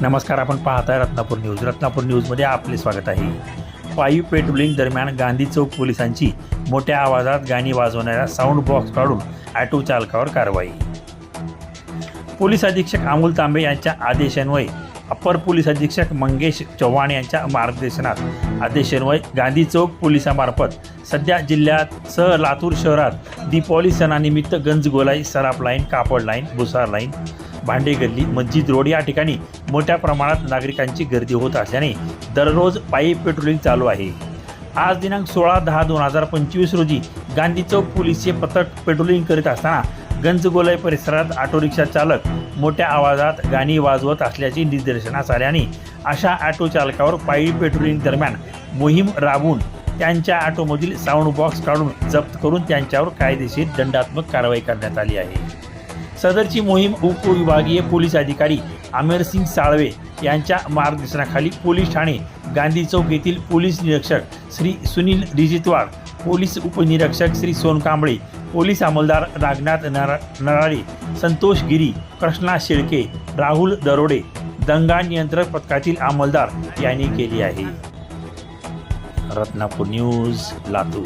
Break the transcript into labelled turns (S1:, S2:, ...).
S1: नमस्कार आपण पाहताय रत्नापूर न्यूज. रत्नापूर न्यूजमध्ये आपले स्वागत आहे. वायू पेट्रोलिंग दरम्यान गांधी चौक पोलिसांची मोठ्या आवाजात गाणी वाजवणाऱ्या साऊंड बॉक्स काढून ऑटो चालकावर कारवाई. पोलीस अधीक्षक अमोल तांबे यांच्या आदेशान्वये अप्पर पोलीस अधीक्षक मंगेश चव्हाण यांच्या मार्गदर्शनात आदेशान्वये गांधी चौक पोलिसामार्फत सध्या जिल्ह्यात सह लातूर शहरात दीपावली सणानिमित्त गंजगोलाई सराफ लाईन कापड लाईन भुसार लाईन भांडे गल्ली मस्जिद रोड या ठिकाणी मोठ्या प्रमाणात नागरिकांची गर्दी होत असल्याने दररोज पायी पेट्रोलिंग चालू आहे. आज दिनांक सोळा दहा दोन हजार पंचवीस रोजी गांधी चौक पोलीसचे पथक पेट्रोलिंग करीत असताना गंजगोलाई परिसरात ऑटो रिक्षा चालक मोठ्या आवाजात गाणी वाजवत असल्याचे निदर्शनास आल्याने अशा ऑटो चालकावर पायी पेट्रोलिंग दरम्यान मोहीम राबवून त्यांच्या ऑटोमधील साऊंड बॉक्स काढून जप्त करून त्यांच्यावर कायदेशीर दंडात्मक कारवाई करण्यात आली आहे. सदरची मोहीम उपविभागीय पोलीस अधिकारी आमिरसिंग साळवे यांच्या मार्गदर्शनाखाली पोलीस ठाणे गांधी चौक येथील पोलीस निरीक्षक श्री सुनील रिजितवाड पोलीस उपनिरीक्षक श्री सोन कांबळे पोलीस अंमलदार नागनाथ नरा नराळे संतोष गिरी कृष्णा शेळके राहुल दरोडे दंगा नियंत्रण पथकातील अंमलदार यांनी केली आहे. रत्नापूर न्यूज लातूर.